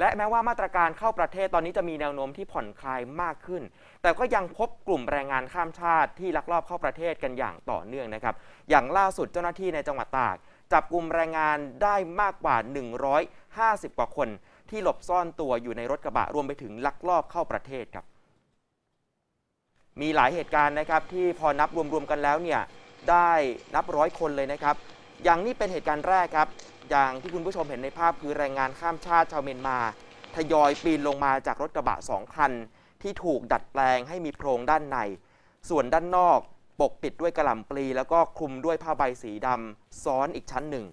และแม้ว่ามาตรการเข้าประเทศตอนนี้จะมีแนวโน้มที่ผ่อนคลายมากขึ้น แต่ก็ยังพบกลุ่มแรงงานข้ามชาติที่ลักลอบเข้าประเทศกันอย่างต่อเนื่องนะครับ อย่างล่าสุดเจ้าหน้าที่ในจังหวัดตาก จับกลุ่มแรงงานได้มากกว่า 150 กว่าคน ที่หลบซ่อนตัวอยู่ในรถกระบะรวมไปถึงลักลอบเข้าประเทศครับ มีหลายเหตุการณ์นะครับที่พอนับรวมๆกันแล้วเนี่ยได้นับร้อยคนเลยนะครับ อย่างนี้เป็นเหตุการณ์แรกครับ อย่างที่คุณผู้ชมเห็นในภาพคือแรงงานข้ามชาติชาวเมียนมา ทยอยปีนลงมาจากรถกระบะสองคัน ที่ถูกดัดแปลงให้มีโพรงด้านใน ส่วนด้านนอกปกปิดด้วยกระหล่ำปลี แล้วก็คลุมด้วยผ้าใบสีดำซ้อนอีกชั้นหนึ่ง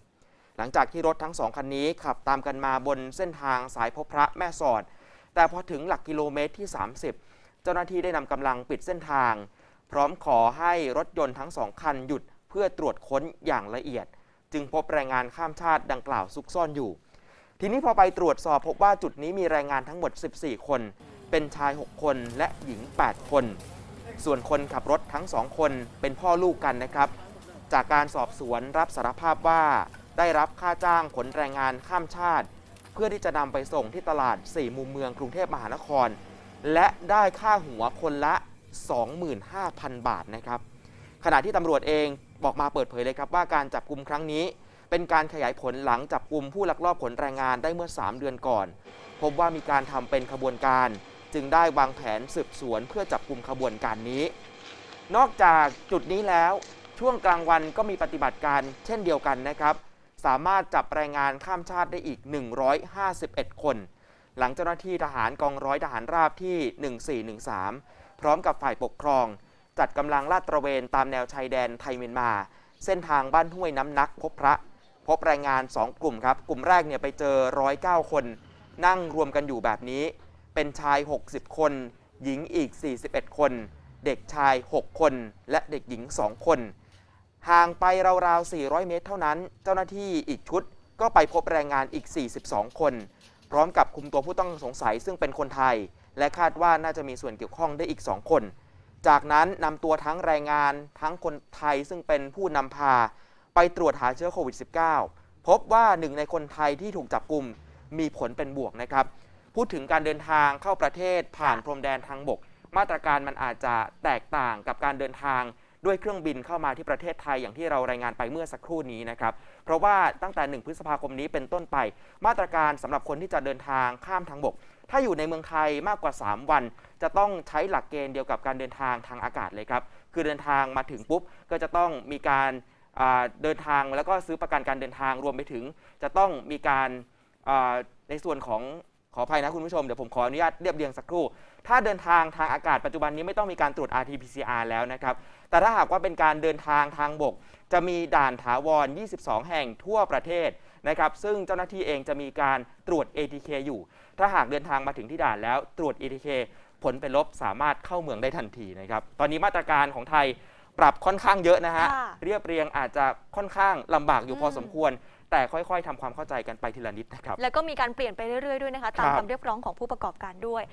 หลังจากที่รถทั้งสองคันนี้ขับตามกันมาบนเส้นทางสายพบพระแม่สอด แต่พอถึงหลักกิโลเมตรที่ 30 เจ้าหน้าที่ได้นำกำลังปิดเส้นทาง พร้อมขอให้รถยนต์ทั้งสองคันหยุด เพื่อตรวจค้นอย่างละเอียด จึงพบแรงงานข้ามชาติดังกล่าวซุกซ่อนอยู่ ทีนี้พอไปตรวจสอบพบว่าจุดนี้มีแรงงานทั้งหมด 14 คน เป็นชาย 6 คนและหญิง 8 คน ส่วนคนขับรถทั้งสองคนเป็นพ่อลูกกันนะครับ จากการสอบสวนรับสารภาพว่าได้รับค่าจ้างขนแรงงานข้ามชาติ เพื่อที่จะนำไปส่งที่ตลาด 4 มุมเมืองกรุงเทพมหานคร และได้ค่าหัวคนละ 25,000 บาทนะครับขณะที่ตำรวจเอง บอกมาเปิดเผยเลยครับว่าการจับกลุ่มครั้งนี้ เป็นการขยายผลหลังจับกลุ่มผู้ลักลอบขนแรงงานได้เมื่อ 3 เดือนก่อน พบว่ามีการทำเป็นขบวนการ จึงได้วางแผนสืบสวนเพื่อจับกลุ่มขบวนการนี้ นอกจากจุดนี้แล้วช่วงกลางวันก็มีปฏิบัติการเช่นเดียวกันนะครับ สามารถจับแรงงานข้ามชาติได้อีก 151 คน หลังเจ้าหน้าที่ทหารกองร้อยทหารราบที่ 1413 พร้อมกับฝ่ายปกครอง จัดกำลังลาดตระเวนตามแนวชายแดนไทยเมียนมา เส้นทางบ้านห้วยน้ำนักพบพระ พบแรงงาน 2 กลุ่มครับ กลุ่มแรกเนี่ยไปเจอ 109 คน นั่งรวมกันอยู่แบบนี้ เป็นชาย 60 คน หญิงอีก 41 คน เด็กชาย 6 คน และเด็กหญิง 2 คน ห่างไปราวๆ 400 เมตรเท่านั้น เจ้าหน้าที่อีกชุดก็ไปพบแรงงานอีก 42 คน พร้อมกับคุมตัวผู้ต้องสงสัยซึ่งเป็นคนไทย และคาดว่าน่าจะมีส่วนเกี่ยวข้องได้อีก 2 คน จากนั้นนำตัวทั้งแรงงานทั้งคนไทยซึ่งเป็นผู้นำพา ไปตรวจหาเชื้อโควิด -19 พบว่าหนึ่งในคนไทยที่ถูกจับกลุ่มมีผลเป็นบวกนะครับ พูดถึงการเดินทางเข้าประเทศผ่านพรมแดนทางบก มาตรการมันอาจจะแตกต่างกับการเดินทางด้วยเครื่องบินเข้ามาที่ประเทศไทยอย่างที่เรารายงานไปเมื่อสักครู่นี้นะครับ เพราะว่าตั้งแต่ 1 พฤษภาคมนี้เป็นต้นไป มาตรการสำหรับคนที่จะเดินทางข้ามทางบก ถ้าอยู่ในเมืองไทยมากกว่า 3 วัน จะต้องใช้หลักเกณฑ์เดียวกับการเดินทางทางอากาศเลยครับ คือเดินทางมาถึงปุ๊บก็จะต้องมีการเดินทางแล้วก็ซื้อประกันการเดินทางรวมไปถึง จะต้องมีการในส่วนของขออภัยนะคุณผู้ชม เดี๋ยวผมขออนุญาตเรียบเรียงสักครู่ ถ้าเดินทางทางอากาศปัจจุบันนี้ไม่ต้องมีการตรวจ RT-PCR แล้วนะครับ แต่ถ้าหากว่าเป็นการเดินทางทางบก จะมีด่านถาวร 22 แห่งทั่วประเทศ นะครับซึ่งเจ้าหน้าที่เองจะมีการตรวจ ATK อยู่ ถ้าหากเดินทางมาถึงที่ด่านแล้วตรวจ ATK ผลเป็นลบสามารถเข้าเมืองได้ทันทีนะครับตอนนี้มาตรการของไทยปรับค่อนข้างเยอะนะฮะค่ะเรียบเรียงอาจจะค่อนข้างลำบากอยู่พออืมสมควร แต่ค่อยๆทำความเข้าใจกันไปทีละนิดนะครับ แล้วก็มีการเปลี่ยนไปเรื่อยๆด้วยนะคะ ตามครับ คำเรียกร้องของผู้ประกอบการด้วย